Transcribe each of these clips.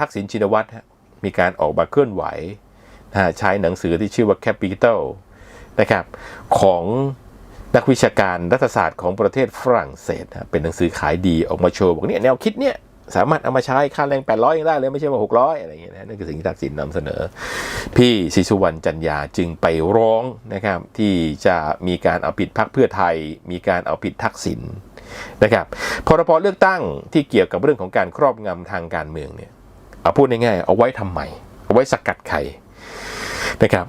ทักษิณชินวัตรมีการออกมาเคลื่อนไหวนะใช้หนังสือที่ชื่อว่า Capital นะครับของนักวิชาการรัฐศาสตร์ของประเทศฝรั่งเศสนะเป็นหนังสือขายดีออกมาโชว์บอกเนี่ยแนวคิดเนี่ยสามารถเอามาใช้ค่าแรง 800ยังได้เลยไม่ใช่ว่า600 อะไรอย่างเงี้ยนะนั่นคือสิ่งที่ทักษิณนำเสนอ พี่ศิสุวรรณจันยาจึงไปร้องนะครับที่จะมีการเอาผิดพรรคเพื่อไทย มีการเอาผิดทักษิณนะครับพรบเลือกตั้งที่เกี่ยวกับเรื่องของการครอบงำทางการเมืองเนี่ย เอาพูดง่ายๆเอาไว้ทำไมเอาไว้สกัดใครนะครับ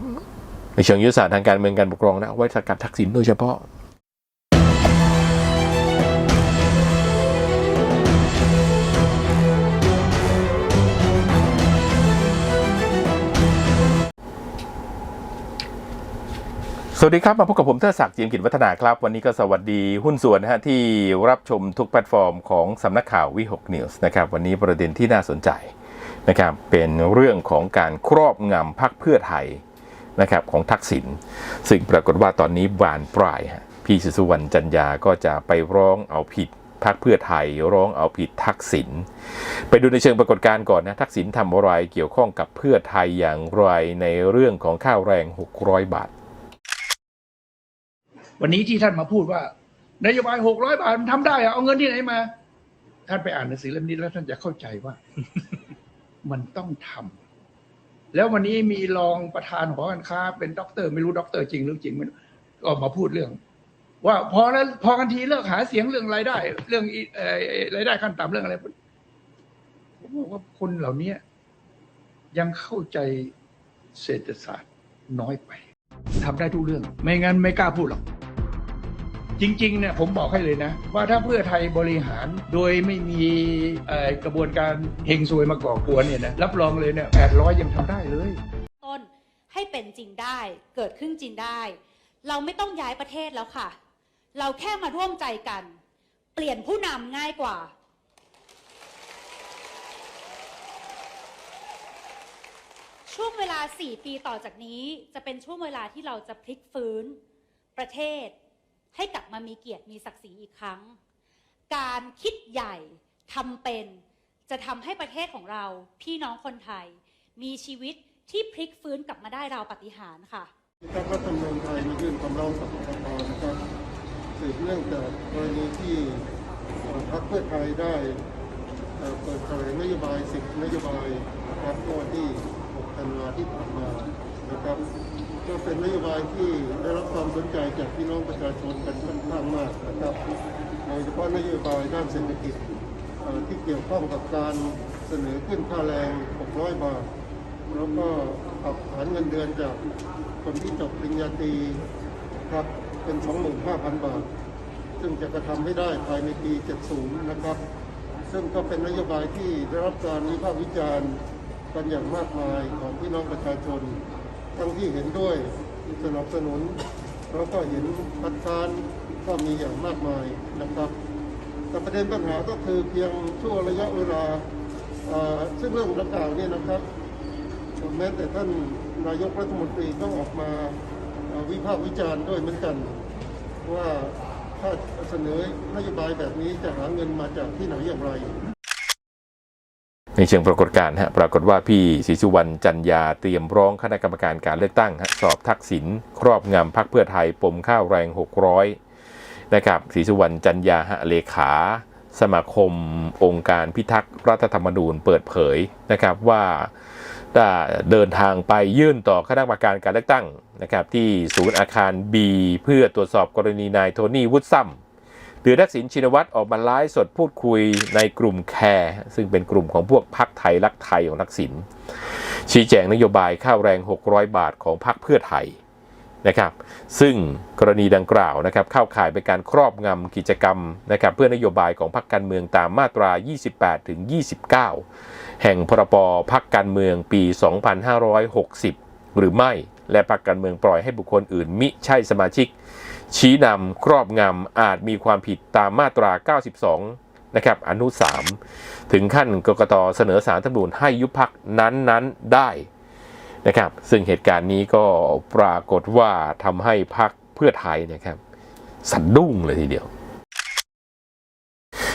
ในเชิงยุทธศาสตร์ทางการเมืองการปกครองนะเอาไว้สกัดทักษิณโดยเฉพาะสวัสดีครับ มาพบกับผมเทอศักดิ์จิมกิจวัฒนาครับ วันนี้ก็สวัสดีหุ้นส่วนนะฮะที่รับชมทุกแพลตฟอร์มของสำนักข่าววิหกนิวส์นะครับ วันนี้ประเด็นที่น่าสนใจ นะครับเป็นเรื่องของการครอบงำพักเพื่อไทยนะครับของทักษิณซึ่งปรากฏว่าตอนนี้บานปลายฮะพี่สุสุวรรณจันยาก็จะไปร้องเอาผิดพักเพื่อไทยร้องเอาผิดทักษิณไปดูในเชิงปรากฏการณ์ก่อนนะทักษิณทำอะไรเกี่ยวข้องกับเพื่อไทยอย่างไรในเรื่องของข้าวแรง 600 บาท วันนี้ที่ท่านมาพูดว่านโยบายหกร้อยบาทมันทำได้อะเอาเงินที่ไหนมา ท่านไปอ่านหนังสือเล่มนี้แล้วท่านจะเข้าใจว่า มันต้องทำแล้ววันนี้มีรองประธานหอการค้า เป็นด็อกเตอร์ไม่รู้ด็อกเตอร์จริงหรือจริงไม่รู้ก็ออกมาพูดเรื่อง ว่าพอแล้วพอกันทีเลิกหาเสียงเรื่องรายได้ เรื่องรายได้ขั้นต่ำเรื่องอะไรผมบอกว่าคนเหล่านี้ยังเข้าใจเศรษฐศาสตร์น้อยไปทำได้ทุกเรื่อง ไม่งั้นไม่กล้าพูดหรอก จริงๆเนี่ยผมบอกให้เลยนะ ว่าถ้าเพื่อไทยบริหารโดยไม่มีกระบวนการเฮงซวยมาก่อกวนเนี่ยนะรับรองเลยเนี่ยแปดร้อยยังทำได้เลย ต้นให้เป็นจริงได้เกิดขึ้นจริงได้ เราไม่ต้องย้ายประเทศแล้วค่ะ เราแค่มาร่วมใจกัน เปลี่ยนผู้นำง่ายกว่าช่วงเวลา 4 ปีต่อจากนี้จะเป็นช่วงเวลาที่เราจะพลิกฟื้น ประเทศ ให้กลับมามีเกียรติมีศักดิ์ศรีอีกครั้ง การคิดใหญ่ทำเป็นจะทำให้ประเทศของเราพี่น้องคนไทย มีชีวิตที่พลิกฟื้นกลับมาได้ราวปฏิหารค่ะนะครับรัฐธรรมนูญไทยมายื่นคำร้องต่อกกตนะครับสืบเนื่องจากกรณีที่เอ่พรรคเพื่อไทยได้เปิดแถลงนโยบาย10นโยบายนะครับเมื่อวันที่6ธันวาที่ผ่านมา นะครับ ก็เป็นนโยบายที่ได้รับความสนใจจากพี่น้องประชาชนกันค่อนข้างมากนะครับโดยเฉพาะนโยบายด้านเศรษฐกิจที่เกี่ยวข้องกับการเสนอขึ้นค่าแรง 600 บาท แล้วก็ปรับฐานเงินเดือนจากคนที่จบปริญญาตรีครับเป็น 25,000 บาท ซึ่งจะกระทำให้ได้ภายในปี 70 นะครับ ซึ่งก็เป็นนโยบายที่ได้รับการวิพากษ์วิจารณ์กันอย่างมากมายของพี่น้องประชาชน ทั้งที่เห็นด้วยสนับสนุนแล้วก็เห็นคัดค้านก็มีอย่างมากมายนะครับแต่ประเด็นปัญหาก็คือเพียงช่วงระยะเวลาซึ่งเรื่องดังกล่าวเนี่ยนะครับแม้แต่ท่านนายกรัฐมนตรีก็องออกมาวิพากษ์วิจารณ์ด้วยเหมือนกัน ว่าถ้าเสนอนโยบายแบบนี้จะหาเงินมาจากที่ไหนอย่างไร ในเชิงปรากฏการณ์ฮะปรากฏว่าพี่ศรีสุวรรณจันยาเตรียมร้องคณะกรรมการการเลือกตั้งฮะสอบทักษิณครอบงำพักเพื่อไทยปมข้าวแรง 600นะครับศรีสุวรรณจันยาฮะเลขา สมาคม องค์การพิทักษ์รัฐธรรมนูญเปิดเผยนะครับว่าได้เดินทางไปยื่นต่อคณะกรรมการการเลือกตั้งนะครับที่ศูนย์อาคาร B เพื่อตรวจสอบกรณีนายโทนี่วุฒิซัม หรือทักษิณชินวัตรออกมาไลฟ์สดพูดคุยในกลุ่มแคร์ซึ่งเป็นกลุ่มของพวกพักไทยรักไทยของทักษิณชี้แจงนโยบายข้าวแรง 600 บาทของพักเพื่อไทยนะครับซึ่งกรณีดังกล่าวนะครับเข้าข่ายเป็นการครอบงำกิจกรรมนะครับเพื่อนโยบายของพรรคการเมืองตามมาตรา 28 ถึง 29 แห่งพรบพักการเมืองปี 2560 หรือไม่ และพรรคการเมืองปล่อยให้บุคคลอื่นมิใช่สมาชิก ชี้นำครอบงำอาจมีความผิดตามมาตรา 92 นะครับ อนุ 3 ถึงขั้นกกตเสนอสารธรรมนูญให้ยุบพักนั้นๆได้นะครับ ซึ่งเหตุการณ์นี้ก็ปรากฏว่าทำให้พักเพื่อไทยนะครับสันดุ้งเลยทีเดียว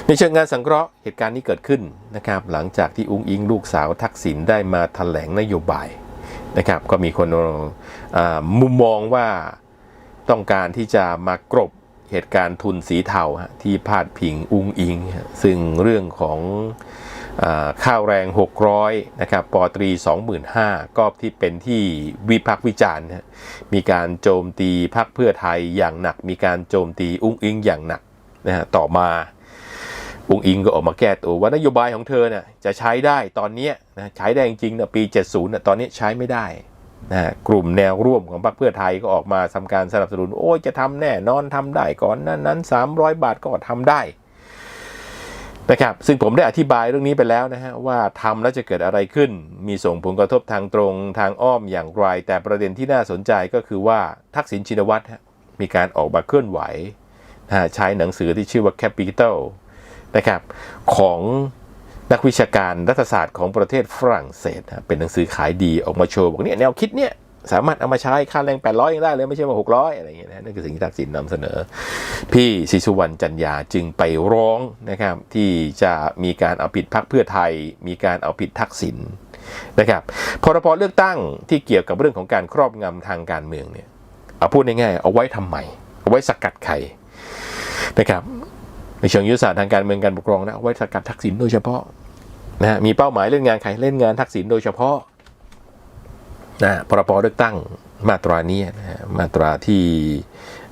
ในเชิงงานสังเคราะห์เหตุการณ์นี้เกิดขึ้นนะครับ หลังจากที่อุ้งอิงลูกสาวทักษิณได้มาถแถลงนโยบายนะครับ ก็มีคนมุมมองว่า ต้องการที่จะมากรบเหตุการณ์ทุนสีเทาที่พาดพิงอุ้งอิง ซึ่งเรื่องของอข้าวแรง 600 นะครับปอตรี 25,000 ก็ที่เป็นที่วิพากษ์วิจารณ์ มีการโจมตีพรรคเพื่อไทยอย่างหนัก มีการโจมตีอุ้งอิงอย่างหนักนะฮะต่อมาอุ้งอิงก็ออกมาแก้ตัวว่านโยบายของเธอเนี่ยจะใช้ได้ตอนนี้นะใช้ได้จริงๆนะปี 70นะตอนนี้ใช้ไม่ได้ นะกลุ่มแนวร่วมของพรรคเพื่อไทยก็ออกมาทำการสนับสนุน โอ้ยจะทำแน่นอนทำได้ก่อนนั้นนั้น300บาทก็ทำได้นะครับซึ่งผมได้อธิบายเรื่องนี้ไปแล้วนะฮะว่าทำแล้วจะเกิดอะไรขึ้น มีส่งผลกระทบทางตรงทางอ้อมอย่างไร แต่ประเด็นที่น่าสนใจก็คือว่าทักษิณชินวัตรมีการออกมาเคลื่อนไหวนะใช้หนังสือที่ชื่อว่า Capital นะครับของ นักวิชาการรัฐศาสตร์ของประเทศฝรั่งเศสนะเป็นหนังสือขายดีออกมาโชว์บอกเนี่ยแนวคิดเนี่ยสามารถเอามาใช้ค่าแรง 800ยังได้เลยไม่ใช่ว่า600 อะไรอย่างเงี้ยนะนั่นคือสิ่งที่ทักษิณนำเสนอ พี่ศิสุวรรณจันยาจึงไปร้องนะครับที่จะมีการเอาผิดพรรคเพื่อไทย มีการเอาผิดทักษิณนะครับพรบเลือกตั้งที่เกี่ยวกับเรื่องของการครอบงำทางการเมืองเนี่ยเอาพูดง่ายๆเอาไว้ทำไมเอาไว้สกัดใครนะครับ ในเชิงยุทธศาสตร์ทางการเมืองการปกครองนะไว้สกัดทักษิณโดยเฉพาะนะฮะมีเป้าหมายเล่นงานใครเล่นงานทักษิณโดยเฉพาะนะพรบเลือกตั้งมาตรานี้นะฮะมาตราที่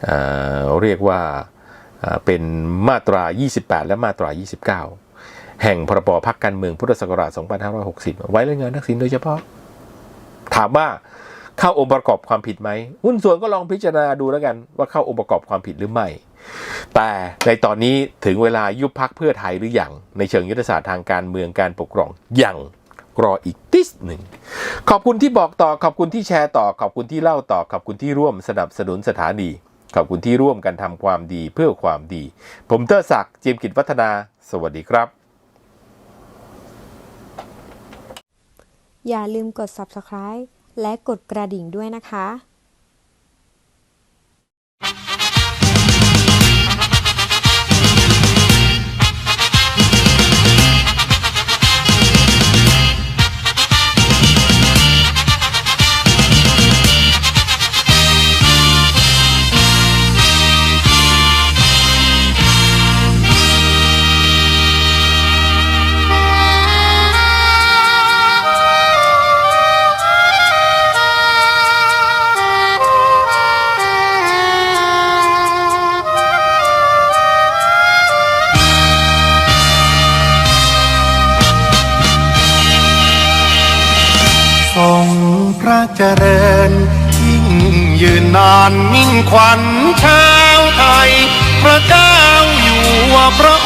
เอ่อเรียกว่าเเป็นมาตรา 28 และมาตรา 29 แห่งพรบพักการเมืองพุทธศักราช 2560 ไว้เล่นงานทักษิณโดยเฉพาะ ถามว่าเข้าองค์ประกอบความผิดไหมหุ้นส่วนก็ลองพิจารณาดูแล้วกันว่าเข้าองค์ประกอบความผิดหรือไม่ แต่ในตอนนี้ถึงเวลายุบพักเพื่อไทยหรืออยังในเชิงยุทธศาสตร์ทางการเมืองการปกครองยังรออีกติสหนึ่ง ขอบคุณที่บอกต่อขอบคุณที่แชร์ต่อ ขอบคุณที่เล่าต่อ ขอบคุณที่ร่วมสนับสนุนสถานี ขอบคุณที่ร่วมกันทำความดีเพื่อความดี ผมเตอร์ศักดิ์จิมกิจวัฒนา สวัสดีครับ อย่าลืมกด subscribe และกดกระดิ่งด้วยนะคะ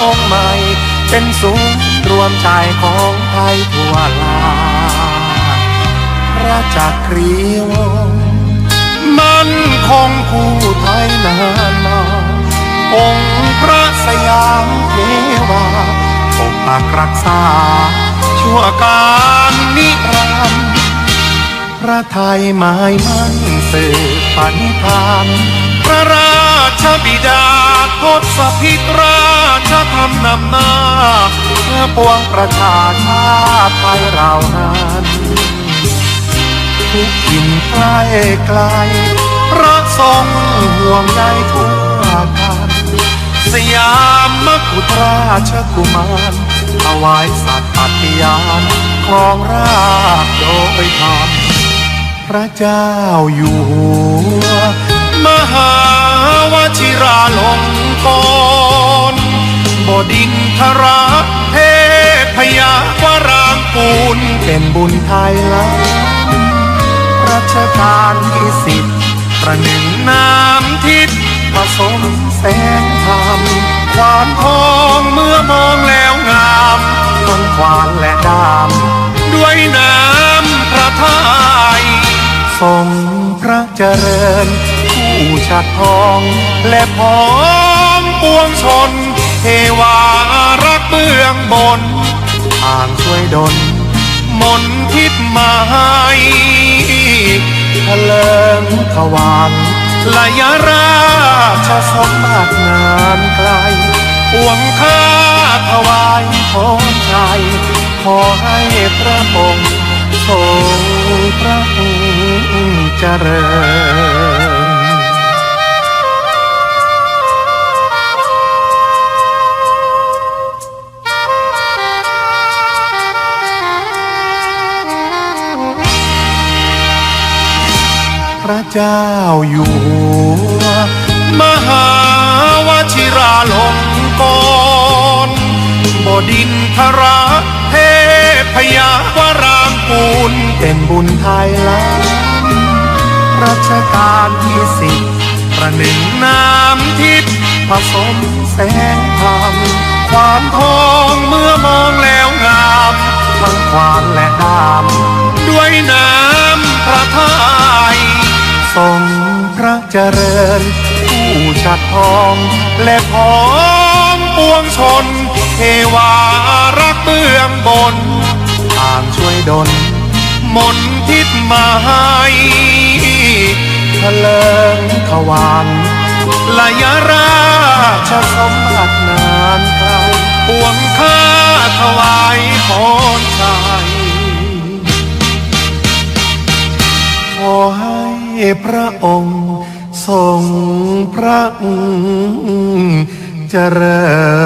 องค์ใหม่ เป็นศูนย์รวมใจของไทยทั่วลาพระจักรีวงมันคงคู่ไทยนานมา องค์พระสยามเทวาปกปักรักษา ชั่วการนิรันดร์พระไทยหมายมั่นสืบปณิธาน พระรา ชบิดาทศพิตราชธรรมนำหน้าเพื่อปวงประชาชาติไทยเรานั้นทุกถิ่นใกล้ไกลพระทรงห่วงใยทั่วกันสยามมกุฎราชกุมารถวายสัตย์ปฏิญาณครองราชย์โดยธรรมพระเจ้าอยู่หัว มหาวชิราลงกรณบดินทราเทพยาวรางกูลเป็นบุญไทยล้ำรัชกาลที่สิบประหนึ่งน้ำทิพย์ผสมแสงธรรมควานทองเมื่อมองแล้วงามทั้งควานและดำด้วยน้ำพระทัยทรงพระเจริญ ผู้ชัดทองและพร้อมปวงชน เทวารักเบื้องบนทางช่วยดลมนทิศมาให้เลิงขวางลายราชสมบัตินานไกลปวงข้าถวายพรชัยขอให้พระองค์ทรงพระองค์เจริญ เจ้าอยู่หัว มหาวชิราลงกรณ์บดินทรเทพยาวรางกูลเป็นบุญไทยล้ำรัชกาลที่สิบประหนึ่งน้ำทิพย์ผสมแสงธรรมความทองเมื่อมองแล้วงาม ทั้งควานและดาม ด้วยน้ำพระทัย ทรงพระเจริญ ผู้ชัดทองและของปวงชน เทวารักเบื้องบนต่างช่วยดลมนทิศมาให้ทะเลิงขวานลายราชสมบัตินานไกลปวงข้าถวาย พระองค์ทรงพระเจริญ